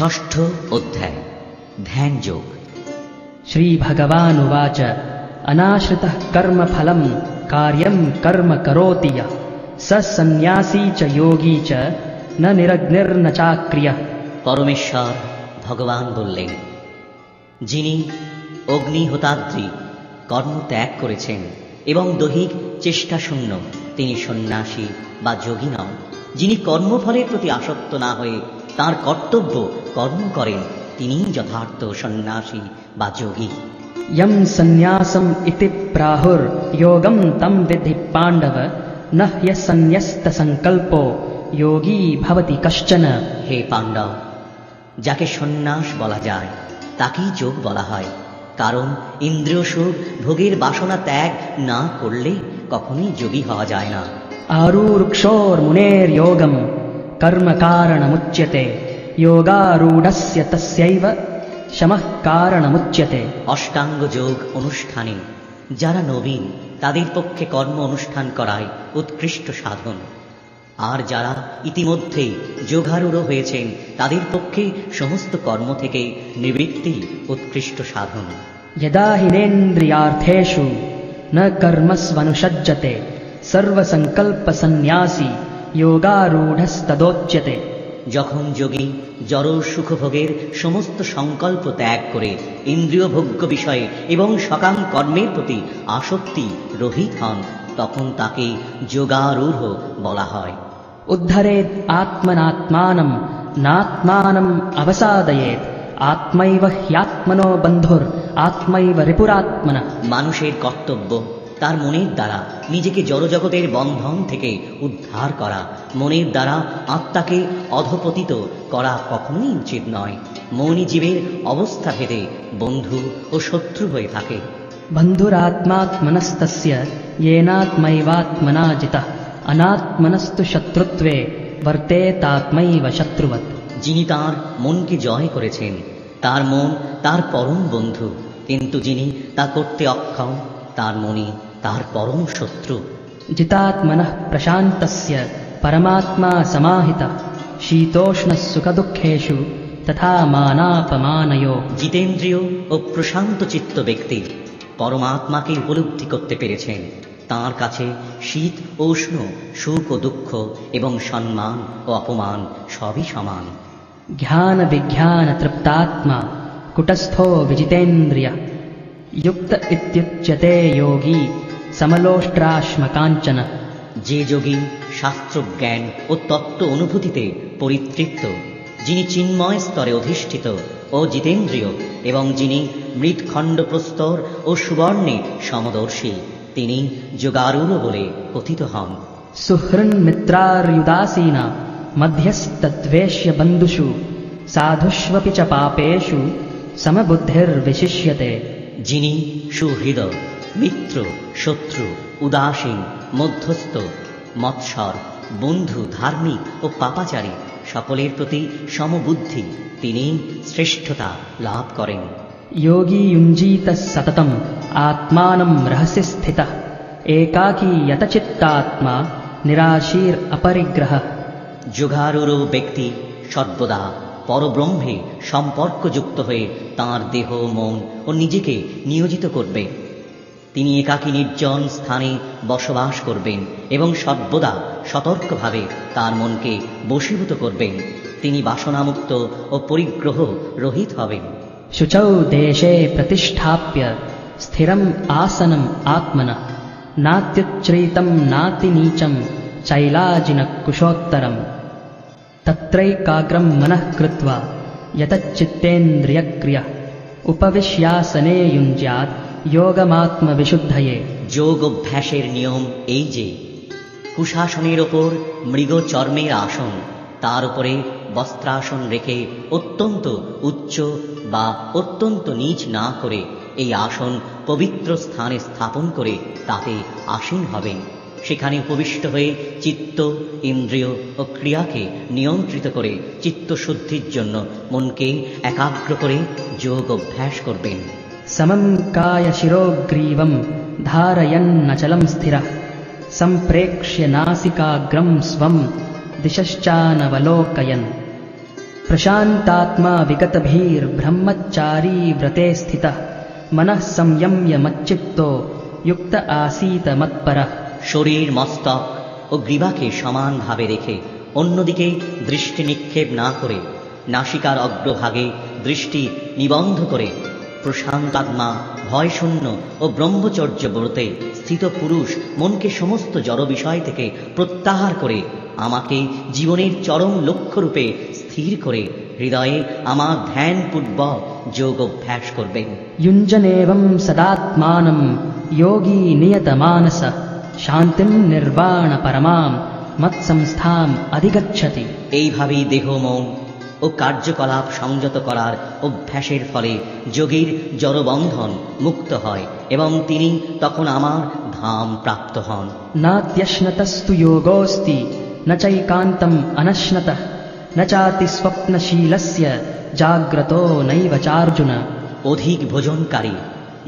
ষষ্ঠ অধ্যায় ধ্যান যোগ শ্রী ভগবান উবাচ অনাশ্রিত কর্ম ফলম কার্যম কর্ম করোতি সন্ন্যাসী চ যোগী চ নিরগ্নির্ন চাক্রিয়। পরমেশ্বর ভগবান বললেন যিনি অগ্নিহোতাদ্রি কর্ম ত্যাগ করেছেন এবং দৈহিক চেষ্টা শূন্য তিনি সন্ন্যাসী বা যোগী নন যিনি কর্মফলের প্রতি আসক্ত না হয়ে তার কর্তব্য কর্ম করেন। তিনি যথার্থ সন্ন্যাসী বা যোগী। ইয়ম সন্ন্যাসম ইতি প্রাহুর যোগম তম বিধি পাণ্ডব ন সন্ন্যস্ত সংকল্প যোগী ভবতি কশ্চন। হে পাণ্ডব যাকে সন্ন্যাস বলা যায় তাকেই যোগ বলা হয়। কারণ ইন্দ্রিয় সুখ ভোগের বাসনা ত্যাগ না করলে কখনোই যোগী হওয়া যায় না। আরুর মুনের যোগম কর্মকারণমুচ্যতে যোগারূঢ়স্য তস্যৈব শমঃ কারণমুচ্যতে অষ্টাঙ্গ যোগ অনুষ্ঠানে যারা নবীন তাদের পক্ষে কর্ম অনুষ্ঠান করায় উৎকৃষ্ট সাধন আর যারা ইতিমধ্যে যোগারূঢ় হয়েছেন তাদের পক্ষে সমস্ত কর্ম থেকে নিবৃত্তি উৎকৃষ্ট সাধন যদা হিনেন্দ্রিয়ার্থেষু ন কর্মস্বনুষজ্জতে সর্বসংকল্পসন্ন্যাসী যোগারূঢ়স্তদোচ্যতে যখন যোগী জড় সুখভোগের সমস্ত সংকল্প ত্যাগ করে ইন্দ্রিয় ভোগ্য বিষয়ে এবং সকাম কর্মের প্রতি আসক্তি রহিত হন তখন তাকে যোগারূঢ় বলা হয়। উদ্ধারে আত্মনাত্মানম নাত্মানম অবসাদয়েত আত্মৈব হ্যাত্মনো বন্ধুর আত্মৈব রিপুরাত্মনা। মানুষের কর্তব্য তার মনের দ্বারা নিজেকে জড়জগতের বন্ধন থেকে উদ্ধার করা মনের দ্বারা আত্মাকে অধপতিত করা কখনোই উচিত নয় মৌনী জীবের অবস্থা ভেদে বন্ধু ও শত্রু হয়ে থাকে बन्धुरात्मात्मनस्तस्य येनात्मैवात्मना जितः अनात्मनस्तु शत्रुत्वे वर्तेतात्मैव शत्रुवत् যিনি তার মনকে জয় করেছেন তার মন তার পরম বন্ধু কিন্তু যিনি তা করতে অক্ষম তার মনে তার পরম শত্রু जितात्मनः प्रशान्तस्य परमात्मा समाहितः शीतोष्णः सुखदुःखेषु तथा मानापमानयो জিতেন্দ্রীয় ও প্রশান্ত চিত্ত ব্যক্তি পরমাত্মাকে উপলব্ধি করতে পেরেছেন তার কাছে শীত ও উষ্ণ সুখ ও দুঃখ এবং সম্মান ও অপমান সবই সমান ज्ञानविज्ञानतृप्तात्मा कुटस्थो विजितेन्द्रियः युक्त इत्युच्यते योगी সমলোষ্ট্রাশ্মকাঞ্চন যে যোগী শাস্ত্রজ্ঞান ও তত্ত্ব অনুভূতিতে পরিতৃপ্ত যিনি চিন্ময় স্তরে অধিষ্ঠিত ও জিতেন্দ্রীয় এবং যিনি মৃৎখণ্ড প্রস্তর ও সুবর্ণে সমদর্শী তিনি যোগারুণ বলে কথিত হন। সুহৃন্মিত্রার্যুদাসীনা মধ্যস্থদ্বেষ্য বন্ধুষু সাধুষ্বপি চ পাপেষু সমবুদ্ধির্বিশিষ্যতে। যিনি সুহৃদয়। মিত্র শত্রু উদাসীন মধ্যস্থ মৎসর বন্ধু ধার্মিক ও পাপাচারী সকলের প্রতি সমবুদ্ধি তিনি শ্রেষ্ঠতা লাভ করেন योगी युञ्जीतः सततम् आत्मानं रहसि स्थितः एकाकी यतचित्तात्मा निराशीर्अपरिग्रहः যোগারূঢ় ব্যক্তি সর্বদা পরব্রহ্মে সম্পর্কযুক্ত হয়ে তার দেহ মন ও নিজেকে নিয়োজিত করবে তিনি একাকী নির্জন স্থানে বসবাস করবেন এবং সর্বদা সতর্কভাবে তার মনকে বশীভূত করবেন তিনি বাসনামুক্ত ও পরিগ্রহ রহিত হবেন शुचौ देशे प्रतिष्ठाप्य स्थिरम् आसनम् आत्मनः नात्युच्च्रितं नातिनीचं चैलाजिनः कुशोत्तरम् तत्रैकाग्रं मनः कृत्वा यतच्चित्तेन्द्रियक्रियः उपविश्यासने युञ्ज्यात् যোগমাত্ম বিশুদ্ধয়ে যোগ অভ্যাসের নিয়ম এই যে, কুশাসনের ওপর মৃগ চর্মের আসন, তার উপরে বস্ত্রাসন রেখে অত্যন্ত উচ্চ বা অত্যন্ত নিচ না করে এই আসন পবিত্র স্থানে স্থাপন করে তাতে আসীন হবেন। সেখানে উপবিষ্ট হয়ে চিত্ত, ইন্দ্রিয় ও ক্রিয়াকে নিয়ন্ত্রিত করে চিত্ত শুদ্ধির জন্য মনকে একাগ্র করে যোগ অভ্যাস করবেন। समं कायशिरोग्रीवं धारयन्नचलं स्थिरः सम्प्रेक्ष्य नासिकाग्रं स्वं दिशश्चानवलोकयन् प्रशान्तात्मा विगतभिर्ब्रह्मचारी व्रते स्थितः मनः संयम्य मच्चित्तो युक्त आसीत मत्परः শরীর মস্তক ও গ্রীবাকে সমানভাবে রেখে অন্যদিকে দৃষ্টি নিক্ষেপ না করে নাসিকার অগ্রভাগে দৃষ্টি নিবন্ধ করে প্রশান্ত আত্মা ভয়শূন্য ও ব্রহ্মচর্য ব্রতে স্থিত পুরুষ মনকে সমস্ত জড় বিষয় থেকে প্রত্যাহার করে আমাকে জীবনের চরম লক্ষ্যরূপে স্থির করে হৃদয়ে আমার ধ্যানপূর্বক যোগ অভ্যাস করবেন। ইঞ্জনেবম সদাত্মানম যোগী নিয়তমানস শান্তি নির্বাণ পরমাম মৎসংস্থাম অধিগচ্ছতি। এইভাবেই দেহ মন ও কার্যকলাপ সংযত করার অভ্যাসের ফলে যোগীর জড়বন্ধন মুক্ত হয় এবং তিনি তখন আমার ধাম প্রাপ্ত হন नात्यश्नतस्तु योगोऽस्ति न चैकान्तम् अनश्नतः न चातिस्वप्नशीलस्य जाग्रतो नैव चार्जुन অধিক ভোজনকারী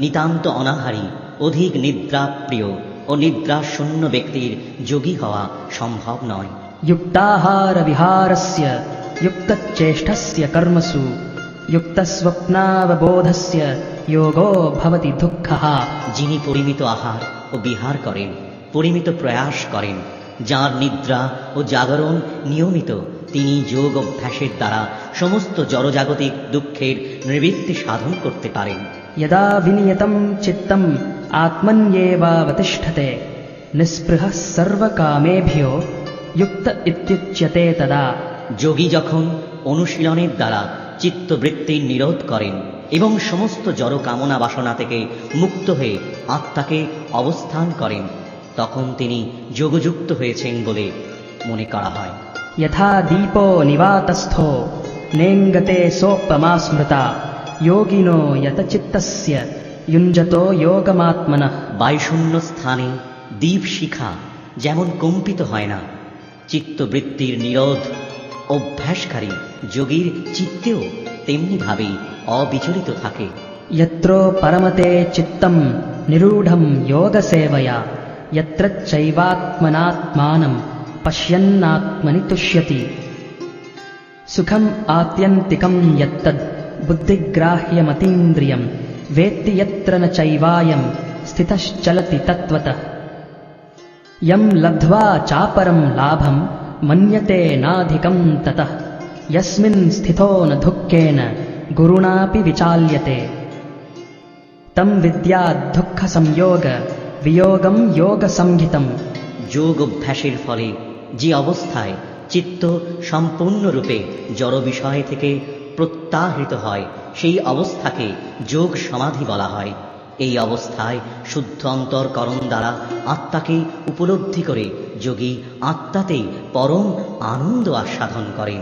নিতান্ত অনাহারী অধিক নিদ্রাপ্রিয় ও নিদ্রা শূন্য ব্যক্তির যোগী হওয়া সম্ভব নয় युक्ताहारविहारस्य युक्तचेष्टस्य कर्मसु युक्तस्वप्नावबोधस्य योगो भवति दुःखः যিনি পরিমিত আহার ও বিহার করেন পরিমিত প্রয়াস করেন যার নিদ্রা ও জাগরণ নিয়মিত তিনি যোগ অভ্যাসের দ্বারা সমস্ত জড়জাগতিক দুঃখের নিবৃত্তি সাধন করতে পারেন यदा विनियतं चित्तम् आत्मन्येवावतिष्ठते निःस्पृहः सर्वकामेभ्यो युक्त इत्युच्यते तदा যোগী যখন অনুশীলনের দ্বারা চিত্তবৃত্তি নিরোধ করেন এবং সমস্ত জড় কামনা বাসনা থেকে মুক্ত হয়ে আত্মাকে অবস্থান করেন তখন তিনি যোগযুক্ত হয়েছেন বলে মনে করা হয়। স্থানে দ্বীপ শিখা যেমন কম্পিত হয় না চিত্তবৃত্তির নিরোধ অভ্যাসকারী যোগীর চিত্তেও তেমনিভাবেই অবিচলিত থাকে यत्रो परमते चित्तं निरूढं योगसेवया यत्र चैवात्मनात्मानं पश्यन्नात्मनि तुष्यति सुखम् आत्यन्तिकं यत्तद् बुद्धिग्राह्यमतीन्द्रियं वेत्ति यत्र न चैवायं स्थितश्चलति तत्त्वतः यं लब्ध्वा चापरं लाभं मन्यते नाधिकं ततः यस्मिन् स्थितो न दुःखेन गुरुणापि विचाल्यते तं विद्याद्दुःखसंयोग वियोगं योगसंहितम् যোগ অভ্যাসের ফলে যে অবস্থায় চিত্ত সম্পূর্ণরূপে জড় বিষয় থেকে প্রত্যাহৃত হয় সেই অবস্থাকে যোগ সমাধি বলা হয় এই অবস্থায় শুদ্ধ অন্তরকরণ দ্বারা আত্মাকে উপলব্ধি করে যোগী আত্মাতেই পরম আনন্দ আস্বাদন করেন।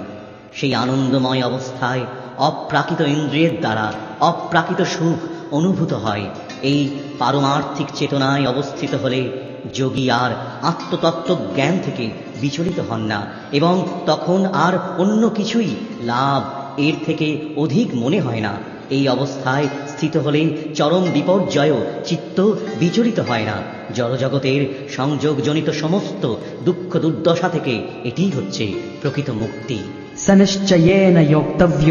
সেই আনন্দময় অবস্থায় অপ্রাকৃত ইন্দ্রিয়ের দ্বারা অপ্রাকৃত সুখ অনুভূত হয়। এই পারমার্থিক চেতনায় অবস্থিত হলে যোগী আর আত্মতত্ত্ব জ্ঞান থেকে বিচলিত হন না এবং তখন আর অন্য কিছুই লাভ এর থেকে অধিক মনে হয় না। এই অবস্থায় স্থিত হলে চরম বিপর্যয় চিত্ত বিচলিত হয় না। জড়জগতের সংযোগজনিত সমস্ত দুঃখ দুর্দশা থেকে এটি হচ্ছে প্রকৃত মুক্তি। সনিশ্চয়েন যোক্তব্য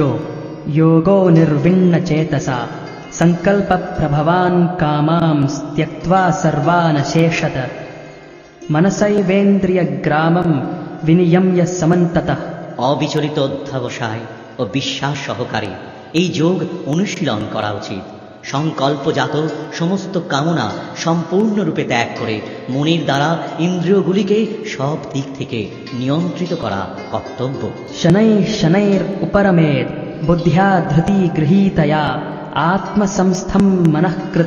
চেতসা সংকল্প প্রভবান কামাম ত্যক্তা সর্বানশেষত মনসৈবেন্দ্রিয় গ্রামম বিনিয়ম্য সমন্তত অবিচলিত অধ্যাবসায় ও বিশ্বাস সহকারে এই যোগ অনুশীলন করা উচিত। সংকল্পজাত সমস্ত কামনা সম্পূর্ণরূপে ত্যাগ করে মনের দ্বারা ইন্দ্রিয়গুলিকে সব দিক থেকে নিয়ন্ত্রিত করা কর্তব্য। শনৈ শনৈর উপরমেদ বুদ্ধিয়া ধৃতি গৃহীতয়া আত্মসংস্থম মনঃ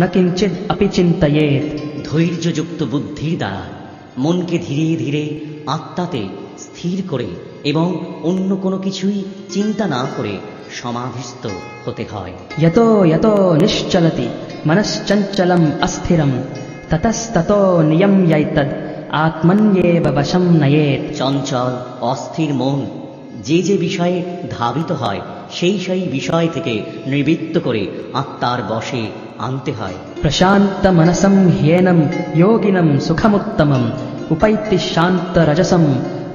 না কিঞ্চিত অপি চিন্তয়েত। ধৈর্যযুক্ত বুদ্ধির দ্বারা মনকে ধীরে ধীরে আত্মাতে স্থির করে এবং অন্য কোনো কিছুই চিন্তা না করে সমাধিস্থ হতে হয়। যত যত নিশ্চলতি মনশ্চঞ্চলম অস্থিরম ততস্তত নিয়ম যৈতদ আত্মন্যেব বশম নয়েত চঞ্চল অস্থির মন যে যে বিষয়ে ধাবিত হয় সেই সেই বিষয় থেকে নিবৃত্ত করে আত্মার বসে আনতে হয়। প্রশান্ত মনসম হেনম যোগিনম সুখমুত্তম উপৈতি শান্ত রজসম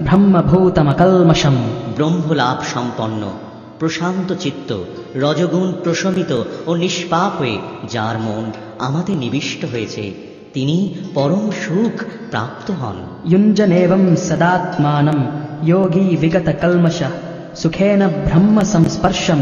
ব্রহ্মভূতম কলমশম ব্রহ্মলাভ সম্পন্ন প্রশান্ত চিত্ত রজগুণ প্রশমিত ও নিষ্পাপ হয়ে যার মন আমাদের নিবিষ্ট হয়েছে তিনি পরম সুখ প্রাপ্ত হন। ইঞ্জনেবম সদাত্মানম যোগী বিগত কলমশ সুখেন ব্রহ্ম সংস্পর্শম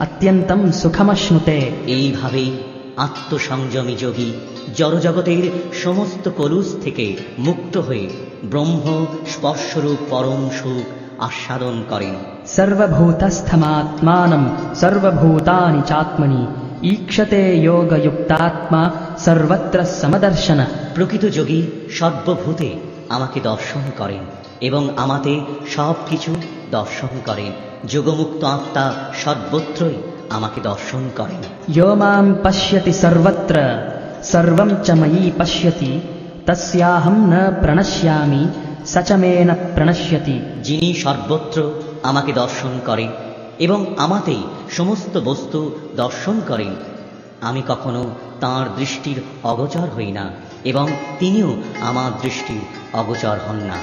অত্যন্তম সুখমশ্নুতে। এইভাবেই আত্মসংযমী যোগী জড়জগতের সমস্ত কলুষ থেকে মুক্ত হয়ে ব্রহ্ম স্পর্শরূপ পরম সুখ আস্বাদন করেন। সর্বভূতস্থমাত্মানম সর্বভূতানি চাত্মনি ঈক্ষতে যোগযুক্তাত্মা সর্বত্র সমদর্শন। প্রকৃত যোগী সর্বভূতে আমাকে দর্শন করেন এবং আমাতে সব কিছু দর্শন করেন। যোগমুক্ত আত্মা সর্বত্রই আমাকে দর্শন করেন। ইয় মাম পশ্যতি সর্বত্র সর্বম চ ময়ী পশ্যতি তস্যাহম না প্রণশ্যামি সাচামেনা প্রণশ্যতি। যিনি সর্বত্র আমাকে দর্শন করেন এবং আমাতেই সমস্ত বস্তু দর্শন করেন আমি কখনো তার দৃষ্টির অগোচর হই না এবং তিনিও আমার দৃষ্টির অগোচর হন না।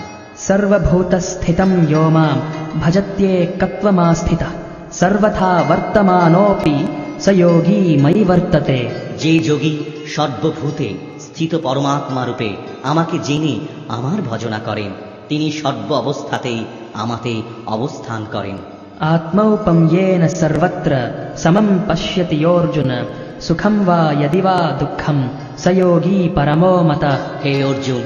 সর্বভূতস্থিতম ইয়োমাম ভজত্যে কত্বমাস্থিত সর্বথা বর্তমানোপি সয়োগী ময়ি বর্ততে যে যোগী সর্বভূতে স্থিত পরমাত্মা রূপে আমাকে জেনে আমার ভজনা করেন তিনি সর্ব অবস্থাতেই আমাতে অবস্থান করেন। আত্মৌপম ইয়েন সর্বত্র সমম পশ্যতি অর্জুন সুখম বা ইদি দুঃখম সয়োগী পরমো মত। হে অর্জুন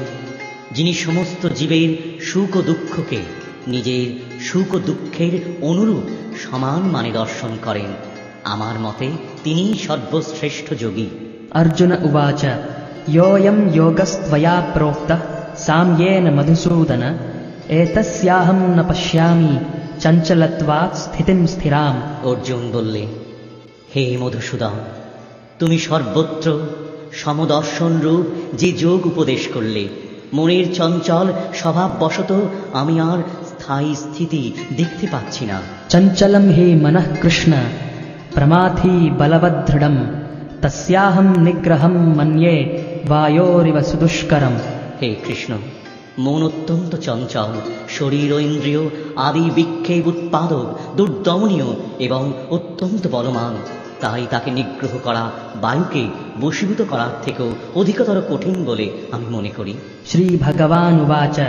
যিনি সমস্ত জীবের সুখ ও দুঃখকে নিজের সুখ ও দুঃখের অনুরূপ সমান মানে দর্শন করেন আমার মতে তিনি সর্বশ্রেষ্ঠ যোগী। অর্জুন উবাচা योऽयं योगस्त्वया प्रोक्तः साम्येन मधुसूदन एतस्याहं न पश्यामि चञ्चलत्वात् स्थितिं स्थिराम् অর্জুন বললে হে মধুসূদন তুমি সর্বত্র সমদর্শন রূপ যে যোগ উপদেশ করলে মনের চঞ্চল স্বভাববশত আমি আর স্থায়ী স্থিতি দেখতে পাচ্ছি না चञ्चलं हि मनः कृष्ण प्रमाथी बलवदृढं तस्याहं निग्रहं मन्ये বায়োরিব সুদুষ্করম হে কৃষ্ণ মন অত্যন্ত চঞ্চল শরীর ও ইন্দ্রিয় আদি বিক্ষেপ উৎপাদক দুর্দমনীয় এবং অত্যন্ত বলমান তাই তাকে নিগ্রহ করা বায়ুকে বশীভূত করার থেকেও অধিকতর কঠিন বলে আমি মনে করি। শ্রী ভগবান উবাচ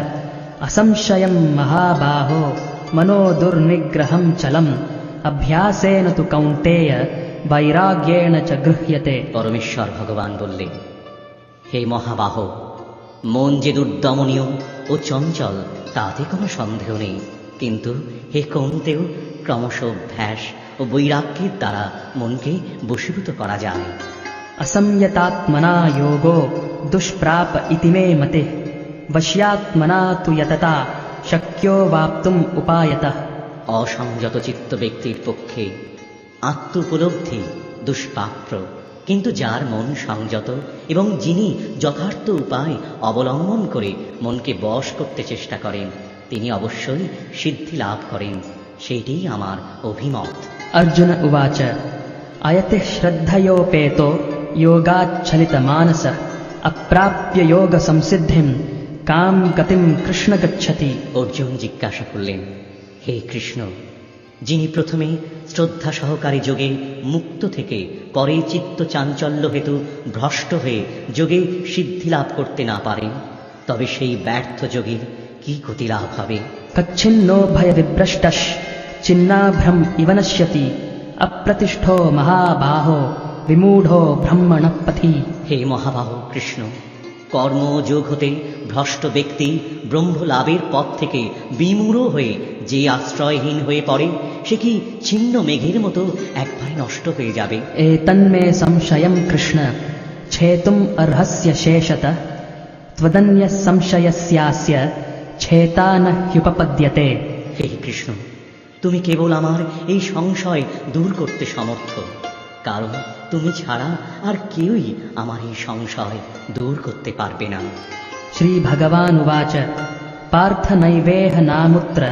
অসংশয় মহাবাহ মনো দুর্নিগ্রহম চলম অভ্যাসেন তু কৌন্তেয় বৈরাগ্যেণ চ গৃহ্যতে। পরমেশ্বর ভগবান বললেন হে মহাবাহ মন যে দুর্দমনীয় ও চঞ্চল তাতে কোনো সন্দেহ নেই। কিন্তু হে কমতেও ক্রমশ অভ্যাস ও বৈরাগ্যের দ্বারা মনকে বশীভূত করা যায়। অসম্যতাত্মনা যোগো দুষ্প্রাপ ইতি মে মতে বশ্যাত্মনা তু যততা শক্য বাপ্তুম উপায়ত। অসংযত চিত্ত ব্যক্তির পক্ষে আত্মোপলব্ধি দুষ্পাপ্য কিন্তু যার মন সংযত এবং যিনি যথার্থ উপায় অবলম্বন করে মনকে বশ করতে চেষ্টা করেন তিনি অবশ্যই সিদ্ধি লাভ করেন। সেইটি আমার অভিমত। অর্জুন উবাচ আয়তি শ্রদ্ধায়োপেত যোগাচ্ছলিতমানস অপ্রাপ্য যোগ সংসিদ্ধিম কাম গতিম কৃষ্ণ গচ্ছতি। অর্জুন জিজ্ঞাসা করলেন হে কৃষ্ণ যিনি প্রথমে শ্রদ্ধা সহকারী যোগে মুক্ত থেকে পরে চিত্ত চাঞ্চল্য হেতু ভ্রষ্ট হয়ে যোগে সিদ্ধি লাভ করতে না পারেন তবে সেই ব্যর্থ যোগে কি গতি লাভ হবে? কচ্ছিন্ন ভয় বিভ্রষ্টস ছিন্নাভ্রম ইব নশ্যতি অপ্রতিষ্ঠ মহাবাহ বিমূঢ় ব্রহ্মণপথি হে মহাবাহ কৃষ্ণ কর্মযোগ হতে ভ্রষ্ট ব্যক্তি ব্রহ্ম লাভের পথ থেকে বিমূঢ় হয়ে যে আশ্রয়হীন হয়ে পড়ে সে কি ছিন্ন মেঘের মতো একবার নষ্ট হয়ে যাবে? এ তন্মে সংশয়ম কৃষ্ণ ছেতুম অর্হস্য শেষত ত্বদন্য সংশয়স্যাস্য ছেতা না হ্যুপপদ্যতে হে কৃষ্ণ তুমি কেবল আমার এই সংশয় দূর করতে সমর্থ। কারণ তুমি ছাড়া আর কেউই আমার এই সংশয় দূর করতে পারবে না। শ্রী ভগবান উবাচ পার্থ নৈবেহ নামুত্র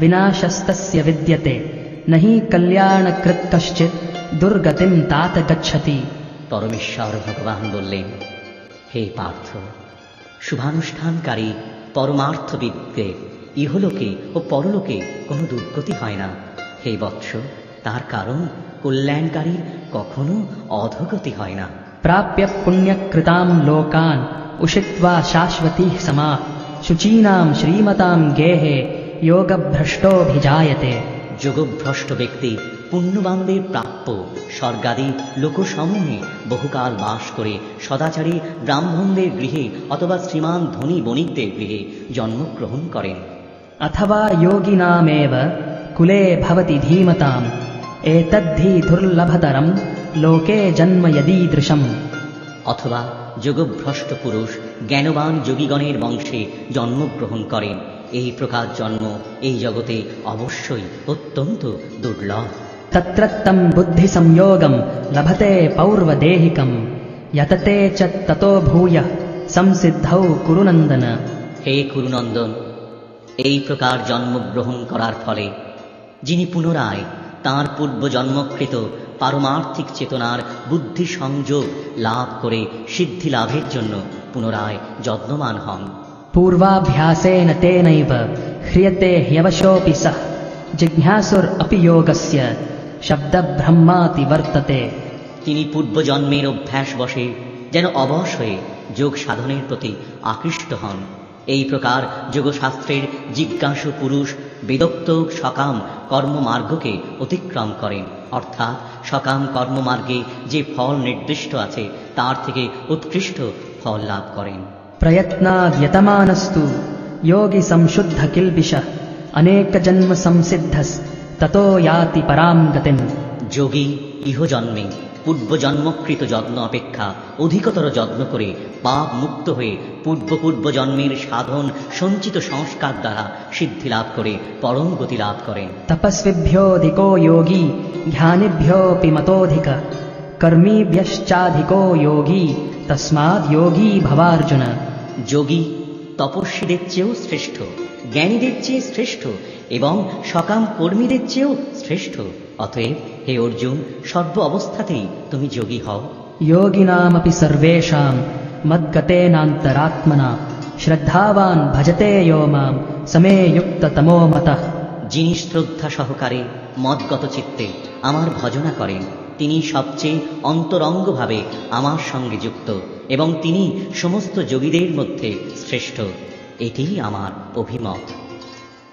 বিনাশস্তস্য বিদ্যতে নহি কল্যাণকৃত কশ্চিৎ দুর্গতিম তাত গচ্ছতি। পরমেশ্বর ভগবান বললেন হে পার্থ শুভানুষ্ঠানকারী পরমার্থবিদ্যে ইহলোকে ও পরলোকে কোনো দুর্গতি হয় না। হে বৎস তার কারণ কল্যাণকারীর কখনো অধগতি হয় না। প্রাপ্য পুণ্যকৃতাম লোকান উষিত্বা শাশ্বতী সমা শুচীনাম শ্রীমতাম গেহে যোগভ্রষ্টভিজায়তে। যোগভ্রষ্ট ব্যক্তি পুণ্যবানদের প্রাপ্য স্বর্গাদি লোকসমূহে বহুকাল বাস করে সদাচারী ব্রাহ্মণদের গৃহে অথবা শ্রীমান ধনী বণিকদের গৃহে জন্মগ্রহণ করেন। অথবা যোগী নামে কুলে ভবতি ধীমতাম এতদ্ধি দুর্লভতরম লোকে জন্ম যদীদৃশম অথবা যোগভ্রষ্ট পুরুষ জ্ঞানবান যোগীগণের বংশে জন্মগ্রহণ করেন। এই প্রকার জন্ম এই জগতে অবশ্যই অত্যন্ত দুর্লভ। তত্রত্তম বুদ্ধি সংযোগম লভতে পৌর্বদেহিকম যততে চ তত ভূয় সংসিদ্ধৌ কুরুনন্দন হে কুরুনন্দন এই প্রকার জন্মগ্রহণ করার ফলে যিনি পুনরায় তাঁর পূর্বজন্মকৃত পারমার্থিক চেতনার বুদ্ধি সংযোগ লাভ করে সিদ্ধি লাভের জন্য পুনরায় যত্নমান হন। পূর্বাভ্যাসেন তেনৈব হ্রিয়তে হ্যবশোপি সহ জিজ্ঞাসুর শব্দ ব্রহ্মাতি বর্ততে। তিনি পূর্বজন্মের অভ্যাস বসে যেন অবশ হয়ে যোগ সাধনের প্রতি আকৃষ্ট হন। এই প্রকার যোগশাস্ত্রের জিজ্ঞাসু পুরুষ বেদোক্ত সকাম কর্মমার্গকে অতিক্রম করেন। অর্থাৎ সকাম কর্মমার্গে যে ফল নির্দিষ্ট আছে তার থেকে উৎকৃষ্ট ফল লাভ করেন। প্রয়ত্নাদ্যতমানস্তু যোগী সংশুদ্ধ কিলবিষ অনেক জন্ম সংসিদ্ধ তত পরাম গতিম যোগী ইহজন্মে পূর্বজন্মকৃত যত্ন অপেক্ষা অধিকতর যত্ন করে পাপ মুক্ত হয়ে পূর্ব পূর্ব জন্মের সাধন সঞ্চিত সংস্কার দ্বারা সিদ্ধি লাভ করে পরম গতি লাভ করেন। তপস্বিভ্যোধিকো যোগী ধ্যানেভ্যোপি মতোধিক কর্মীভ্যশ্চাধিকো যোগী তসমাদ যোগী ভবার্জুন। যোগী তপস্বীদের চেয়েও শ্রেষ্ঠ জ্ঞানীদের চেয়ে শ্রেষ্ঠ এবং সকাম কর্মীদের চেয়েও শ্রেষ্ঠ। অতএব হে অর্জুন সর্ব অবস্থাতেই তুমি যোগী হও। যোগী যোগিনামপি সর্বেশাম মদ্গতে নান্তরাত্মনা শ্রদ্ধাবান ভজতে ইয় মাম সমে যুক্ত তমো মত যিনি শ্রদ্ধা সহকারে মদগত চিত্তে আমার ভজনা করেন তিনি সবচেয়ে অন্তরঙ্গভাবে আমার সঙ্গে যুক্ত এবং তিনি সমস্ত যোগীদের মধ্যে শ্রেষ্ঠ। এটিই আমার অভিমত।